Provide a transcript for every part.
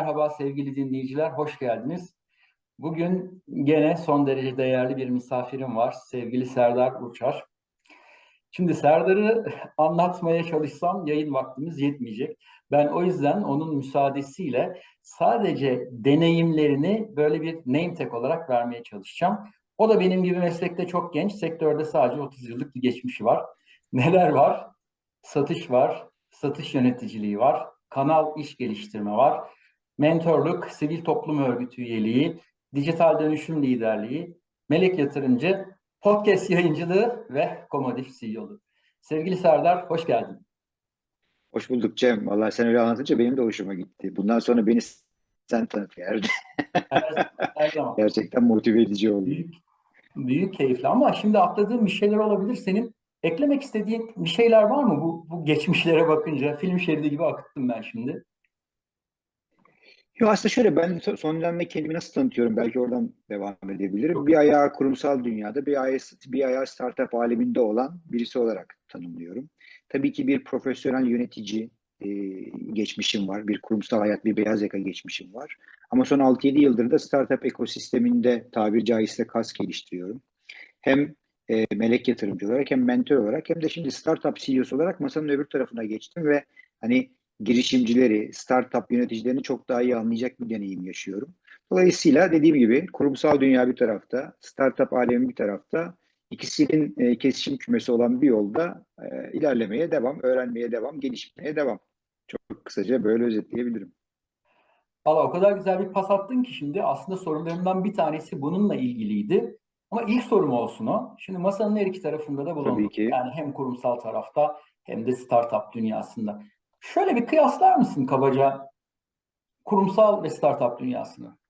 merhaba sevgili dinleyiciler, hoş geldiniz. Bugün gene son derece değerli bir misafirim var, sevgili Serdar Uçar. Şimdi Serdar'ı anlatmaya çalışsam yayın vaktimiz yetmeyecek. Ben o yüzden onun müsaadesiyle sadece deneyimlerini böyle bir name tag olarak vermeye çalışacağım. O da benim gibi meslekte çok genç, sektörde sadece 30 yıllık bir geçmişi var. Neler var? Satış var, satış yöneticiliği var, kanal iş geliştirme var, mentorluk, sivil toplum örgütü üyeliği, dijital dönüşüm liderliği, melek yatırımcı, podcast yayıncılığı ve komodif CEO'lu. Sevgili Serdar, hoş geldin. Hoş bulduk Cem. Vallahi sen öyle anlatınca benim de hoşuma gitti. Bundan sonra beni sen tanıt yani. Her, her zaman. Gerçekten motive edici oldu. Büyük, büyük keyifli ama şimdi atladığım bir şeyler olabilir. Senin eklemek istediğin bir şeyler var mı bu, bu geçmişlere bakınca? Film şeridi gibi akıttım ben şimdi. Yo aslında şöyle ben son dönemde kendimi nasıl tanıtıyorum belki oradan devam edebilirim. Bir ayağı kurumsal dünyada, bir ayağı, bir ayağı startup aleminde olan birisi olarak tanımlıyorum. Tabii ki bir profesyonel yönetici e, geçmişim var. Bir kurumsal hayat, bir beyaz yaka geçmişim var. Ama son 6-7 yıldır da startup ekosisteminde tabir caizse kas geliştiriyorum. Hem e, melek yatırımcı olarak hem mentor olarak hem de şimdi startup CEO'su olarak masanın öbür tarafına geçtim ve hani girişimcileri, startup yöneticilerini çok daha iyi anlayacak bir deneyim yaşıyorum. Dolayısıyla dediğim gibi kurumsal dünya bir tarafta, startup alemi bir tarafta, ikisinin e, kesişim kümesi olan bir yolda e, ilerlemeye devam, öğrenmeye devam, gelişmeye devam. Çok kısaca böyle özetleyebilirim. Valla o kadar güzel bir pas attın ki şimdi aslında sorularımdan bir tanesi bununla ilgiliydi. Ama ilk sorum olsun o. Şimdi masanın her iki tarafında da bulunduk. Tabii ki. Yani hem kurumsal tarafta hem de startup dünyasında. Şöyle bir kıyaslar mısın kabaca kurumsal ve startup dünyasını?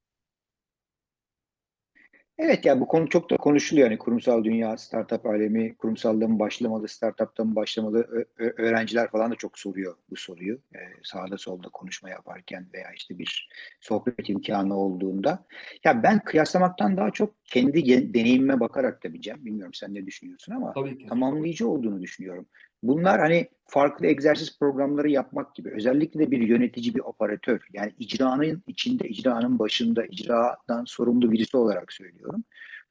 Evet ya bu konu çok da konuşuluyor. Yani kurumsal dünya, startup alemi, kurumsaldan başlamalı, startuptan başlamalı öğrenciler falan da çok soruyor bu soruyu. Ee, sağda solda konuşma yaparken veya işte bir sohbet imkanı olduğunda. Ya ben kıyaslamaktan daha çok kendi deneyimime bakarak da bileceğim. Bilmiyorum sen ne düşünüyorsun ama tamamlayıcı olduğunu düşünüyorum. Bunlar hani farklı egzersiz programları yapmak gibi. Özellikle de bir yönetici, bir operatör. Yani icranın içinde, icranın başında, icradan sorumlu birisi olarak söylüyorum.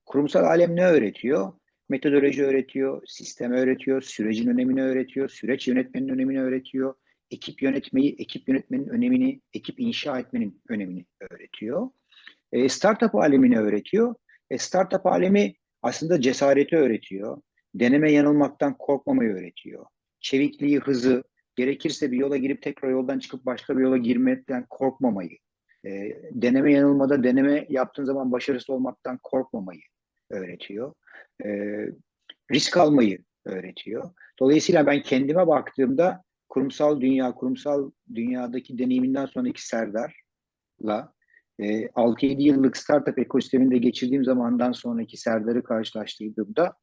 Kurumsal alem ne öğretiyor? Metodoloji öğretiyor, sistem öğretiyor, sürecin önemini öğretiyor, süreç yönetmenin önemini öğretiyor, ekip yönetmeyi, ekip yönetmenin önemini, ekip inşa etmenin önemini öğretiyor. E, startup alemini öğretiyor. E, startup alemi aslında cesareti öğretiyor deneme yanılmaktan korkmamayı öğretiyor. Çevikliği, hızı, gerekirse bir yola girip tekrar yoldan çıkıp başka bir yola girmekten korkmamayı, e, deneme yanılmada deneme yaptığın zaman başarısız olmaktan korkmamayı öğretiyor. E, risk almayı öğretiyor. Dolayısıyla ben kendime baktığımda kurumsal dünya, kurumsal dünyadaki deneyiminden sonraki Serdar'la e, 6-7 yıllık startup ekosisteminde geçirdiğim zamandan sonraki Serdar'ı karşılaştırdığımda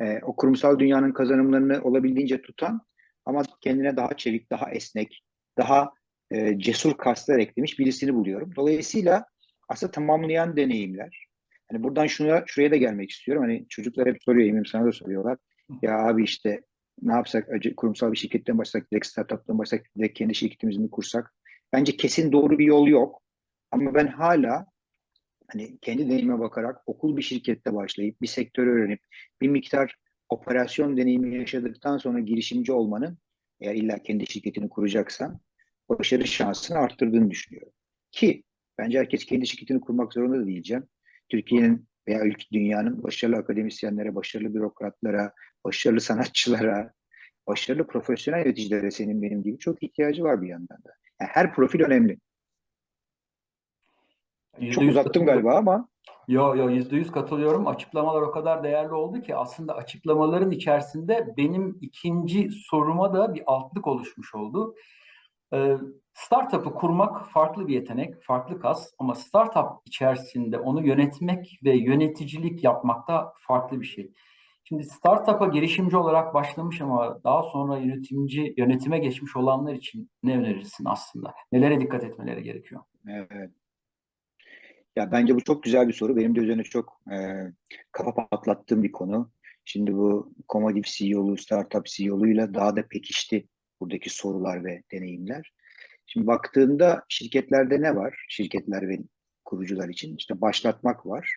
e, o kurumsal dünyanın kazanımlarını olabildiğince tutan ama kendine daha çevik, daha esnek, daha e, cesur kaslar eklemiş birisini buluyorum. Dolayısıyla aslında tamamlayan deneyimler. Hani buradan şuna, şuraya da gelmek istiyorum. Hani çocuklar hep soruyor, eminim sana da soruyorlar. Ya abi işte ne yapsak, kurumsal bir şirketten başlasak, direkt startup'tan başlasak, direkt kendi şirketimizi mi kursak? Bence kesin doğru bir yol yok. Ama ben hala hani kendi deneyime bakarak okul bir şirkette başlayıp bir sektörü öğrenip bir miktar operasyon deneyimi yaşadıktan sonra girişimci olmanın eğer illa kendi şirketini kuracaksan başarı şansını arttırdığını düşünüyorum. Ki bence herkes kendi şirketini kurmak zorunda da diyeceğim. Türkiye'nin veya ülke dünyanın başarılı akademisyenlere, başarılı bürokratlara, başarılı sanatçılara, başarılı profesyonel yöneticilere senin benim gibi çok ihtiyacı var bir yandan da. Yani her profil önemli. Çok uzattım galiba ama. Yo yo yüzde yüz katılıyorum. Açıklamalar o kadar değerli oldu ki aslında açıklamaların içerisinde benim ikinci soruma da bir altlık oluşmuş oldu. Ee, startup'ı kurmak farklı bir yetenek, farklı kas ama startup içerisinde onu yönetmek ve yöneticilik yapmak da farklı bir şey. Şimdi startup'a girişimci olarak başlamış ama daha sonra yönetimci yönetime geçmiş olanlar için ne önerirsin aslında? Nelere dikkat etmeleri gerekiyor? Evet. Ya bence bu çok güzel bir soru. Benim de üzerine çok e, kafa patlattığım bir konu. Şimdi bu Komodif CEO'lu, Startup CEO'luyla daha da pekişti buradaki sorular ve deneyimler. Şimdi baktığında şirketlerde ne var? Şirketler ve kurucular için işte başlatmak var,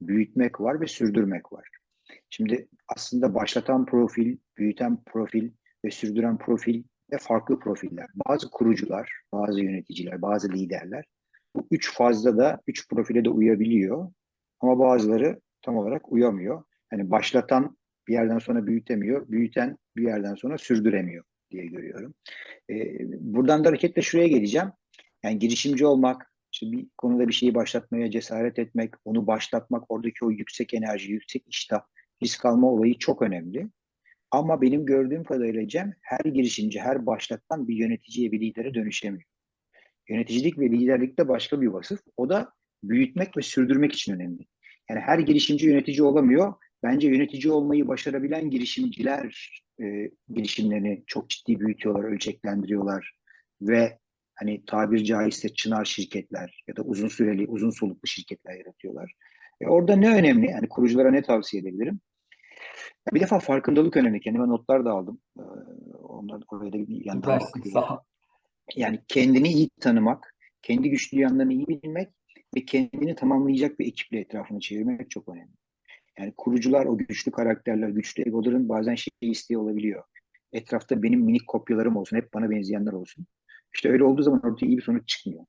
büyütmek var ve sürdürmek var. Şimdi aslında başlatan profil, büyüten profil ve sürdüren profil de farklı profiller. Bazı kurucular, bazı yöneticiler, bazı liderler bu üç fazda da, üç profile de uyabiliyor. Ama bazıları tam olarak uyamıyor. Yani başlatan bir yerden sonra büyütemiyor, büyüten bir yerden sonra sürdüremiyor diye görüyorum. Ee, buradan da hareketle şuraya geleceğim. Yani girişimci olmak, işte bir konuda bir şeyi başlatmaya cesaret etmek, onu başlatmak, oradaki o yüksek enerji, yüksek iştah, risk alma olayı çok önemli. Ama benim gördüğüm kadarıyla Cem, her girişimci, her başlatan bir yöneticiye, bir lidere dönüşemiyor. Yöneticilik ve liderlikte başka bir vasıf. O da büyütmek ve sürdürmek için önemli. Yani her girişimci yönetici olamıyor. Bence yönetici olmayı başarabilen girişimciler e, girişimlerini çok ciddi büyütüyorlar, ölçeklendiriyorlar ve hani tabir caizse çınar şirketler ya da uzun süreli, uzun soluklu şirketler yaratıyorlar. E orada ne önemli? Yani kuruculara ne tavsiye edebilirim? Bir defa farkındalık önemli. Kendime notlar da aldım. Ee, onları oraya da yandan Süpersin, sağ. Yani kendini iyi tanımak, kendi güçlü yanlarını iyi bilmek ve kendini tamamlayacak bir ekiple etrafını çevirmek çok önemli. Yani kurucular, o güçlü karakterler, güçlü egoların bazen şeyi isteği olabiliyor. Etrafta benim minik kopyalarım olsun, hep bana benzeyenler olsun. İşte öyle olduğu zaman ortaya iyi bir sonuç çıkmıyor.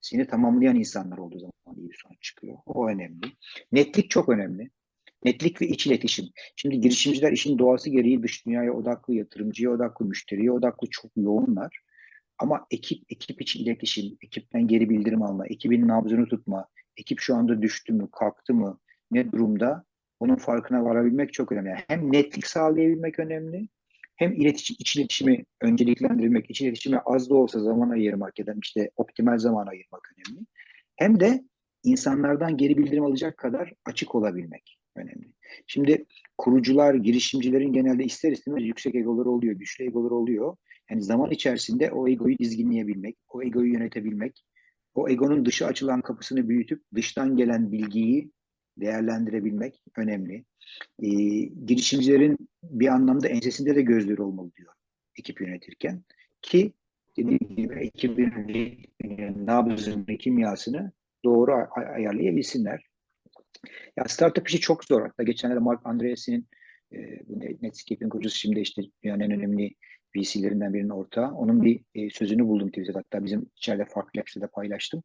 Seni tamamlayan insanlar olduğu zaman iyi bir sonuç çıkıyor. O önemli. Netlik çok önemli. Netlik ve iç iletişim. Şimdi girişimciler işin doğası gereği dış dünyaya odaklı, yatırımcıya odaklı, müşteriye odaklı çok yoğunlar. Ama ekip, ekip içi iletişim, ekipten geri bildirim alma, ekibin nabzını tutma, ekip şu anda düştü mü, kalktı mı, ne durumda, bunun farkına varabilmek çok önemli. Yani hem netlik sağlayabilmek önemli, hem iletişim, iç iletişimi önceliklendirmek, iç iletişime az da olsa zaman ayırmak ya da işte optimal zaman ayırmak önemli. Hem de insanlardan geri bildirim alacak kadar açık olabilmek önemli. Şimdi kurucular, girişimcilerin genelde ister istemez yüksek egoları oluyor, güçlü egoları oluyor. Yani zaman içerisinde o egoyu dizginleyebilmek, o egoyu yönetebilmek, o egonun dışı açılan kapısını büyütüp dıştan gelen bilgiyi değerlendirebilmek önemli. Ee, girişimcilerin bir anlamda ensesinde de gözleri olmalı diyor ekip yönetirken. Ki dediğim gibi ekibin nabzını, kimyasını doğru ay- ayarlayabilsinler. Ya startup işi çok zor. Hatta geçenlerde Mark Andreessen'in e, Netscape'in kurucusu şimdi işte dünyanın en önemli VC'lerinden birinin ortağı. Onun bir e, sözünü buldum Twitter'da. Hatta bizim içeride farklı Labs'te paylaştım.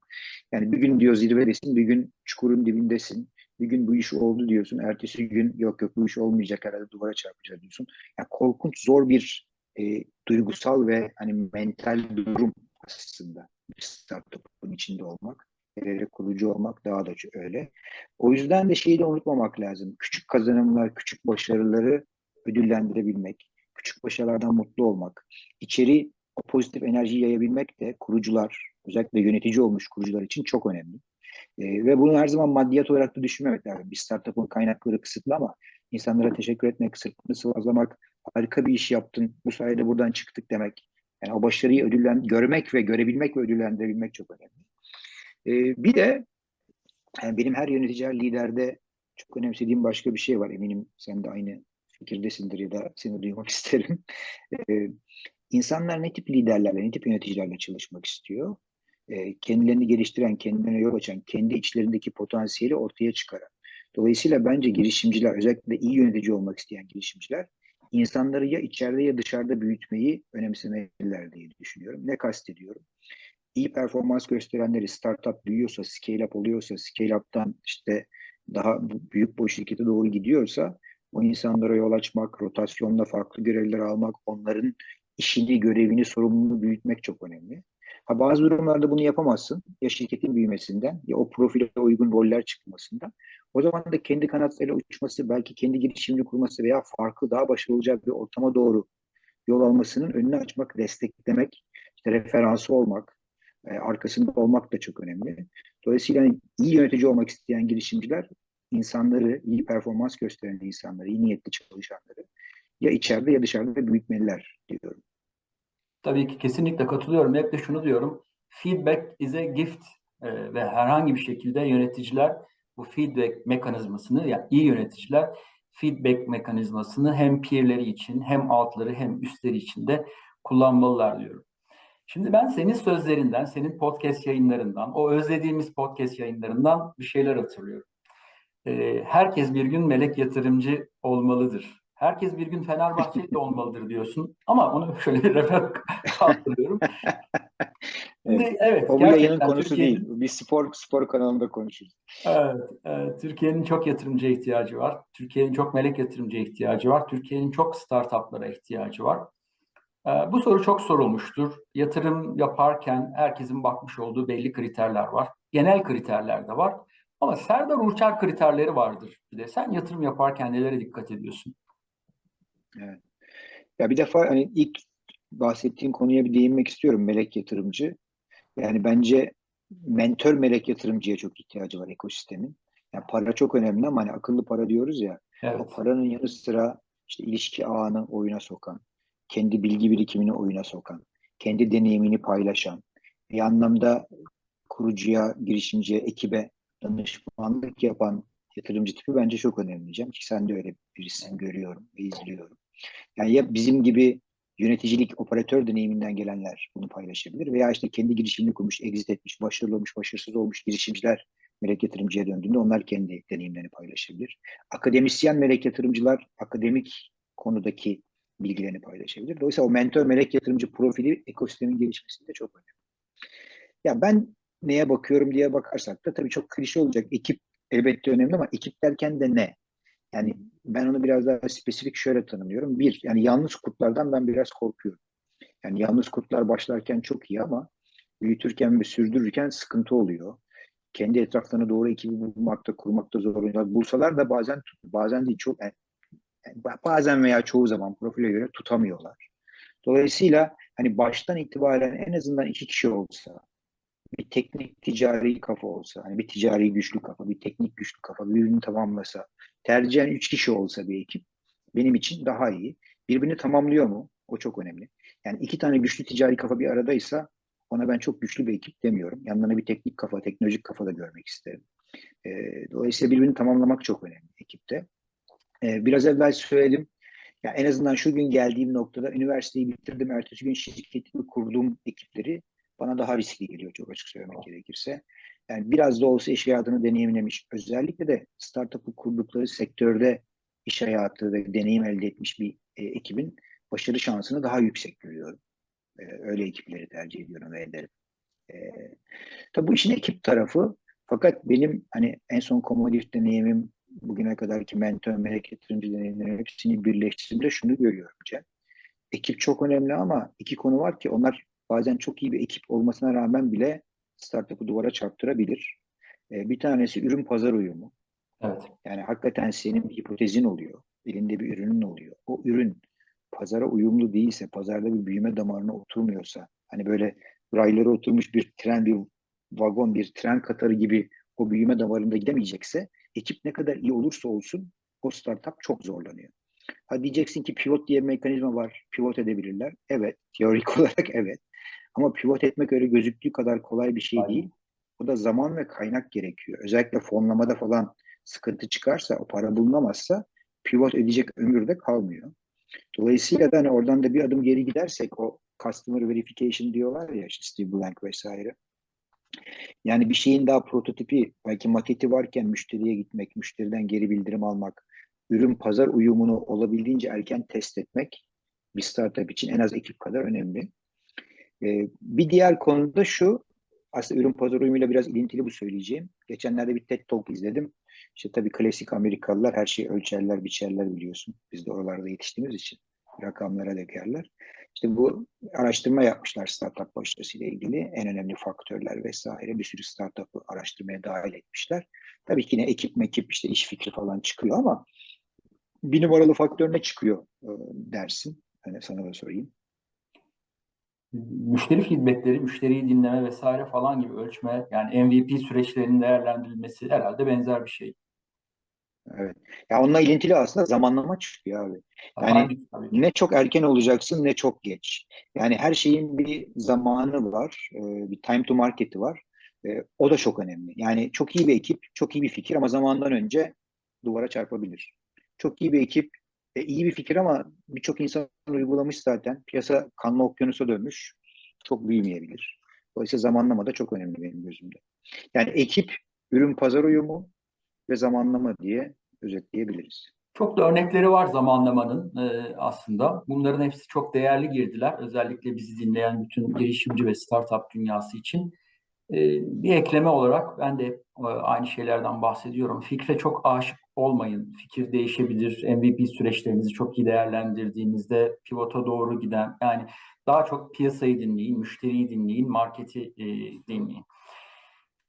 Yani bir gün diyor zirvedesin, bir gün çukurun dibindesin. Bir gün bu iş oldu diyorsun. Ertesi gün yok yok bu iş olmayacak herhalde duvara çarpacağız diyorsun. Yani korkunç zor bir e, duygusal ve hani mental durum aslında bir startup'ın içinde olmak. Hele kurucu olmak daha da öyle. O yüzden de şeyi de unutmamak lazım. Küçük kazanımlar, küçük başarıları ödüllendirebilmek, küçük başarılardan mutlu olmak, içeri o pozitif enerjiyi yayabilmek de kurucular, özellikle yönetici olmuş kurucular için çok önemli. Ee, ve bunu her zaman maddiyat olarak da düşünmemek lazım. Bir startup'ın kaynakları kısıtlı ama insanlara teşekkür etmek, sırtını sıvazlamak, harika bir iş yaptın, bu sayede buradan çıktık demek. Yani o başarıyı ödüllen görmek ve görebilmek ve ödüllendirebilmek çok önemli. Ee, bir de yani benim her yönetici, her liderde çok önemsediğim başka bir şey var. Eminim sen de aynı fikirdesindir ya da seni duymak isterim. Ee, insanlar ne tip liderlerle, ne tip yöneticilerle çalışmak istiyor? Ee, kendilerini geliştiren, kendilerine yol açan, kendi içlerindeki potansiyeli ortaya çıkaran. Dolayısıyla bence girişimciler, özellikle iyi yönetici olmak isteyen girişimciler, insanları ya içeride ya dışarıda büyütmeyi önemsemeliler diye düşünüyorum. Ne kastediyorum? iyi performans gösterenleri startup büyüyorsa, scale up oluyorsa, scale up'tan işte daha büyük boy şirkete doğru gidiyorsa o insanlara yol açmak, rotasyonla farklı görevler almak, onların işini, görevini, sorumluluğunu büyütmek çok önemli. Ha bazı durumlarda bunu yapamazsın. Ya şirketin büyümesinden ya o profile uygun roller çıkmasından. O zaman da kendi kanatlarıyla uçması, belki kendi girişimini kurması veya farklı daha başarılı olacak bir ortama doğru yol almasının önünü açmak, desteklemek, işte referansı olmak, e, arkasında olmak da çok önemli. Dolayısıyla hani iyi yönetici olmak isteyen girişimciler insanları, iyi performans gösteren insanları, iyi niyetli çalışanları ya içeride ya dışarıda büyütmeliler diyorum. Tabii ki kesinlikle katılıyorum. Hep de şunu diyorum. Feedback is a gift Ee, ve herhangi bir şekilde yöneticiler bu feedback mekanizmasını yani iyi yöneticiler feedback mekanizmasını hem peerleri için hem altları hem üstleri için de kullanmalılar diyorum. Şimdi ben senin sözlerinden, senin podcast yayınlarından, o özlediğimiz podcast yayınlarından bir şeyler hatırlıyorum. Ee, herkes bir gün melek yatırımcı olmalıdır. Herkes bir gün Fenerbahçeli de olmalıdır diyorsun. Ama onu şöyle bir refer hatırlıyorum. Şimdi, evet, O bu yayının konusu değil. Bir spor spor kanalında konuşuruz. Evet, evet. Türkiye'nin çok yatırımcıya ihtiyacı var. Türkiye'nin çok melek yatırımcıya ihtiyacı var. Türkiye'nin çok startuplara ihtiyacı var. Ee, Bu soru çok sorulmuştur. Yatırım yaparken herkesin bakmış olduğu belli kriterler var. Genel kriterler de var. Ama Serdar Uçar kriterleri vardır. Bir de sen yatırım yaparken nelere dikkat ediyorsun? Ya bir defa hani ilk bahsettiğin konuya bir değinmek istiyorum melek yatırımcı. Yani bence mentör melek yatırımcıya çok ihtiyacı var ekosistemin. Yani para çok önemli ama hani akıllı para diyoruz ya. O Evet, paranın yanı sıra işte ilişki ağını oyuna sokan, kendi bilgi birikimini oyuna sokan, kendi deneyimini paylaşan, bir anlamda kurucuya, girişimciye, ekibe danışmanlık yapan yatırımcı tipi bence çok önemli Cem. Ki sen de öyle birisin görüyorum ve izliyorum. Yani ya bizim gibi yöneticilik, operatör deneyiminden gelenler bunu paylaşabilir veya işte kendi girişimini kurmuş, exit etmiş, başarılı olmuş, başarısız olmuş girişimciler melek yatırımcıya döndüğünde onlar kendi deneyimlerini paylaşabilir. Akademisyen melek yatırımcılar akademik konudaki bilgilerini paylaşabilir. Dolayısıyla o mentor melek yatırımcı profili ekosistemin gelişmesinde çok önemli. Ya ben neye bakıyorum diye bakarsak da tabii çok klişe olacak. Ekip elbette önemli ama ekip derken de ne? Yani ben onu biraz daha spesifik şöyle tanımlıyorum. Bir, yani yalnız kurtlardan ben biraz korkuyorum. Yani yalnız kurtlar başlarken çok iyi ama büyütürken ve sürdürürken sıkıntı oluyor. Kendi etraflarına doğru ekibi bulmakta, kurmakta zor oluyorlar. Bulsalar da bazen bazen değil çok yani bazen veya çoğu zaman profile göre tutamıyorlar. Dolayısıyla hani baştan itibaren en azından iki kişi olsa, bir teknik ticari kafa olsa, hani bir ticari güçlü kafa, bir teknik güçlü kafa birbirini tamamlasa, tercihen üç kişi olsa bir ekip benim için daha iyi. Birbirini tamamlıyor mu? O çok önemli. Yani iki tane güçlü ticari kafa bir aradaysa ona ben çok güçlü bir ekip demiyorum. Yanlarına bir teknik kafa, teknolojik kafa da görmek isterim. E, dolayısıyla birbirini tamamlamak çok önemli ekipte. E, biraz evvel söyledim. Ya en azından şu gün geldiğim noktada üniversiteyi bitirdim, ertesi gün şirketimi kurduğum ekipleri bana daha riskli geliyor çok açık söylemek gerekirse. Yani biraz da olsa iş hayatını deneyimlemiş, özellikle de startup'ı kurdukları sektörde iş hayatı ve deneyim elde etmiş bir e, ekibin başarı şansını daha yüksek görüyorum. E, öyle ekipleri tercih ediyorum ve ederim. E, tabii bu işin ekip tarafı fakat benim hani en son komodif deneyimim bugüne kadarki mentor, melek yatırımcı deneyimlerim hepsini birleştirdiğimde şunu görüyorum Cem. Ekip çok önemli ama iki konu var ki onlar bazen çok iyi bir ekip olmasına rağmen bile startup'ı duvara çarptırabilir. Ee, bir tanesi ürün pazar uyumu. evet. Yani hakikaten senin bir hipotezin oluyor. Elinde bir ürünün oluyor. O ürün pazara uyumlu değilse, pazarda bir büyüme damarına oturmuyorsa, hani böyle raylara oturmuş bir tren, bir vagon, bir tren katarı gibi o büyüme damarında gidemeyecekse, ekip ne kadar iyi olursa olsun o startup çok zorlanıyor. Ha diyeceksin ki pivot diye bir mekanizma var. Pivot edebilirler. Evet. Teorik olarak evet. Ama pivot etmek öyle gözüktüğü kadar kolay bir şey Aynen. değil. O da zaman ve kaynak gerekiyor. Özellikle fonlamada falan sıkıntı çıkarsa, o para bulunamazsa pivot edecek ömür de kalmıyor. Dolayısıyla da hani oradan da bir adım geri gidersek o customer verification diyorlar ya işte Steve Blank vesaire. Yani bir şeyin daha prototipi, belki maketi varken müşteriye gitmek, müşteriden geri bildirim almak, ürün pazar uyumunu olabildiğince erken test etmek bir startup için en az ekip kadar önemli. Ee, bir diğer konu da şu, aslında ürün pazar uyumuyla biraz ilintili bu söyleyeceğim. Geçenlerde bir TED Talk izledim. İşte tabii klasik Amerikalılar her şeyi ölçerler, biçerler biliyorsun. Biz de oralarda yetiştiğimiz için rakamlara dökerler. İşte bu araştırma yapmışlar startup başarısıyla ilgili. En önemli faktörler vesaire. Bir sürü startup'ı araştırmaya dahil etmişler. Tabii ki yine ekip mekip işte iş fikri falan çıkıyor ama bir numaralı faktör ne çıkıyor e, dersin? Hani sana da sorayım. Müşteri feedbackleri, müşteriyi dinleme vesaire falan gibi ölçme, yani MVP süreçlerinin değerlendirilmesi herhalde benzer bir şey. Evet. Ya onunla ilintili aslında zamanlama çıkıyor abi. Yani Tabii, tabii ne çok erken olacaksın ne çok geç. Yani her şeyin bir zamanı var, e, bir time to market'i var. E, O da çok önemli. Yani çok iyi bir ekip, çok iyi bir fikir ama zamandan önce duvara çarpabilir. Çok iyi bir ekip, e, iyi bir fikir ama birçok insan uygulamış zaten. Piyasa kanlı okyanusa dönmüş. Çok büyümeyebilir. Dolayısıyla zamanlama da çok önemli benim gözümde. Yani ekip, ürün pazar uyumu ve zamanlama diye özetleyebiliriz. Çok da örnekleri var zamanlamanın e, aslında. Bunların hepsi çok değerli girdiler. Özellikle bizi dinleyen bütün girişimci ve startup dünyası için. E, bir ekleme olarak ben de e, aynı şeylerden bahsediyorum. Fikre çok aşık olmayın. Fikir değişebilir. MVP süreçlerinizi çok iyi değerlendirdiğinizde pivota doğru giden yani daha çok piyasayı dinleyin, müşteriyi dinleyin, marketi e, dinleyin.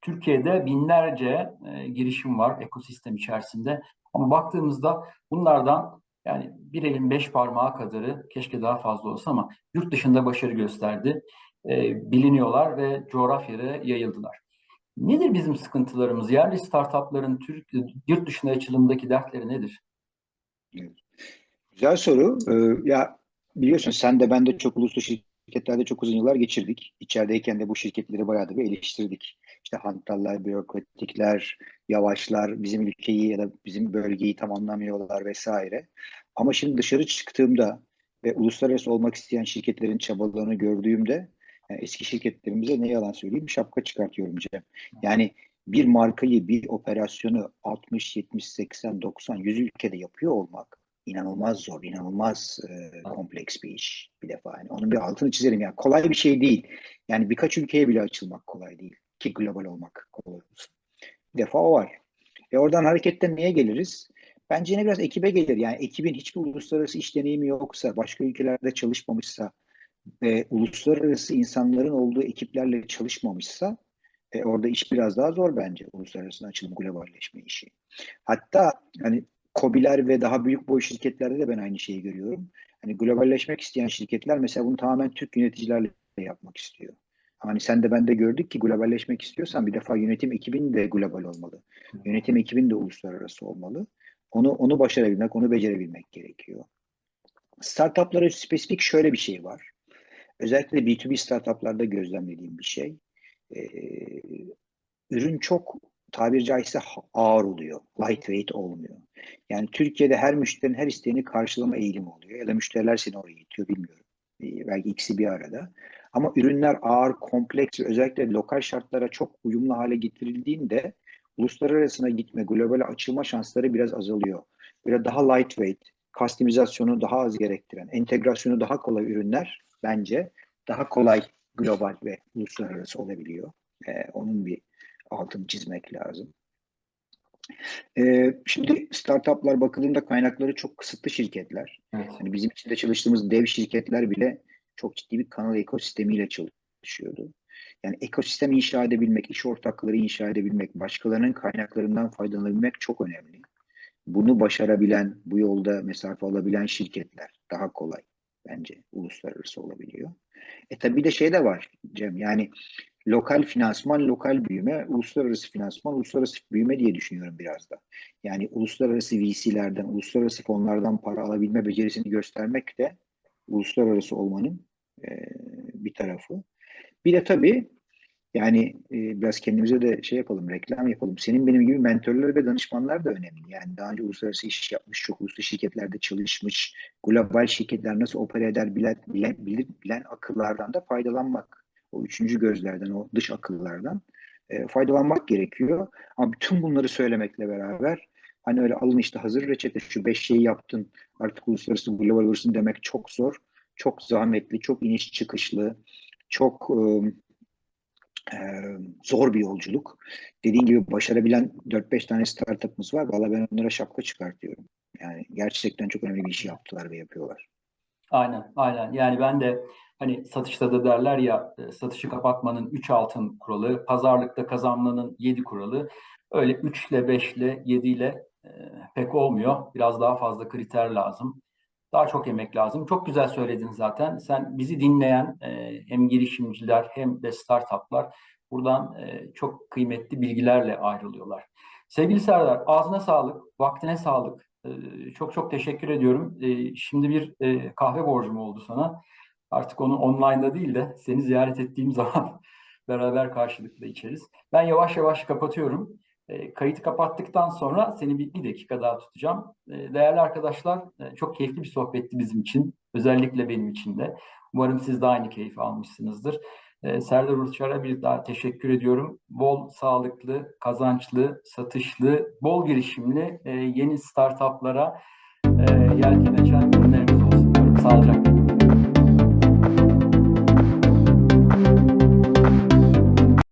Türkiye'de binlerce e, girişim var ekosistem içerisinde. Ama baktığımızda bunlardan yani bir elin beş parmağı kadarı keşke daha fazla olsa ama yurt dışında başarı gösterdi. E, biliniyorlar ve coğrafyada yayıldılar. Nedir bizim sıkıntılarımız? Yerli startupların Türk, yurt dışına açılımdaki dertleri nedir? Güzel soru. Ee, ya biliyorsun sen de ben de çok uluslu şirketlerde çok uzun yıllar geçirdik. İçerideyken de bu şirketleri bayağı da bir eleştirdik. İşte hantallar, bürokratikler, yavaşlar, bizim ülkeyi ya da bizim bölgeyi tamamlamıyorlar vesaire. Ama şimdi dışarı çıktığımda ve uluslararası olmak isteyen şirketlerin çabalarını gördüğümde eski şirketlerimize ne yalan söyleyeyim şapka çıkartıyorum Cem. Yani bir markayı, bir operasyonu 60, 70, 80, 90, 100 ülkede yapıyor olmak inanılmaz zor, inanılmaz e, kompleks bir iş bir defa. Yani onun bir altını çizelim. Yani kolay bir şey değil. Yani birkaç ülkeye bile açılmak kolay değil. Ki global olmak kolay olsun. Bir defa o var. E oradan hareketten neye geliriz? Bence yine biraz ekibe gelir. Yani ekibin hiçbir uluslararası iş deneyimi yoksa, başka ülkelerde çalışmamışsa ve uluslararası insanların olduğu ekiplerle çalışmamışsa e, orada iş biraz daha zor bence uluslararası açılım globalleşme işi. Hatta hani COBİ'ler ve daha büyük boy şirketlerde de ben aynı şeyi görüyorum. Hani globalleşmek isteyen şirketler mesela bunu tamamen Türk yöneticilerle yapmak istiyor. Hani sen de ben de gördük ki globalleşmek istiyorsan bir defa yönetim ekibin de global olmalı. Yönetim ekibin de uluslararası olmalı. Onu onu başarabilmek, onu becerebilmek gerekiyor. Startuplara spesifik şöyle bir şey var. Özellikle B2B startuplarda gözlemlediğim bir şey. Ee, ürün çok tabiri caizse ağır oluyor. Lightweight olmuyor. Yani Türkiye'de her müşterinin her isteğini karşılama eğilimi oluyor. Ya da müşteriler seni oraya itiyor bilmiyorum. Ee, belki ikisi bir arada. Ama ürünler ağır, kompleks ve özellikle lokal şartlara çok uyumlu hale getirildiğinde uluslararasına gitme, globale açılma şansları biraz azalıyor. Böyle daha lightweight, kastimizasyonu daha az gerektiren, entegrasyonu daha kolay ürünler bence daha kolay global ve uluslararası olabiliyor. Ee, onun bir altını çizmek lazım. Ee, şimdi startuplar bakıldığında kaynakları çok kısıtlı şirketler. Evet. Yani bizim içinde çalıştığımız dev şirketler bile çok ciddi bir kanal ekosistemiyle çalışıyordu. Yani ekosistem inşa edebilmek, iş ortakları inşa edebilmek, başkalarının kaynaklarından faydalanabilmek çok önemli. Bunu başarabilen, bu yolda mesafe alabilen şirketler daha kolay bence uluslararası olabiliyor. E tabi bir de şey de var Cem yani lokal finansman, lokal büyüme, uluslararası finansman, uluslararası büyüme diye düşünüyorum biraz da. Yani uluslararası VC'lerden, uluslararası fonlardan para alabilme becerisini göstermek de uluslararası olmanın e, bir tarafı. Bir de tabii yani e, biraz kendimize de şey yapalım, reklam yapalım. Senin benim gibi mentörler ve danışmanlar da önemli. Yani daha önce uluslararası iş yapmış, çok uluslu şirketlerde çalışmış, global şirketler nasıl opera eder bilen, bilen, bilen, bilen akıllardan da faydalanmak. O üçüncü gözlerden, o dış akıllardan e, faydalanmak gerekiyor. Ama bütün bunları söylemekle beraber hani öyle alın işte hazır reçete şu beş şeyi yaptın artık uluslararası global olursun demek çok zor. Çok zahmetli, çok iniş çıkışlı, çok ıı, ee, zor bir yolculuk. Dediğim gibi başarabilen 4-5 tane startup'ımız var. Valla ben onlara şapka çıkartıyorum. Yani gerçekten çok önemli bir işi yaptılar ve yapıyorlar. Aynen, aynen. Yani ben de hani satışta da derler ya satışı kapatmanın 3 altın kuralı, pazarlıkta kazanmanın 7 kuralı. Öyle 3 ile 5 ile 7 ile e, pek olmuyor. Biraz daha fazla kriter lazım. Daha çok emek lazım. Çok güzel söyledin zaten. Sen bizi dinleyen e, hem girişimciler hem de startuplar buradan e, çok kıymetli bilgilerle ayrılıyorlar. Sevgili Serdar, ağzına sağlık, vaktine sağlık. E, çok çok teşekkür ediyorum. E, şimdi bir e, kahve borcum oldu sana. Artık onu online'da değil de seni ziyaret ettiğim zaman beraber karşılıklı içeriz. Ben yavaş yavaş kapatıyorum. E, kayıtı kapattıktan sonra seni bir, bir dakika daha tutacağım. E, değerli arkadaşlar, e, çok keyifli bir sohbetti bizim için. Özellikle benim için de. Umarım siz de aynı keyif almışsınızdır. Ee, Serdar Uçar'a bir daha teşekkür ediyorum. Bol sağlıklı, kazançlı, satışlı, bol girişimli e, yeni startuplara e, yelken açan günlerimiz olsun diyorum. Sağlıcakla.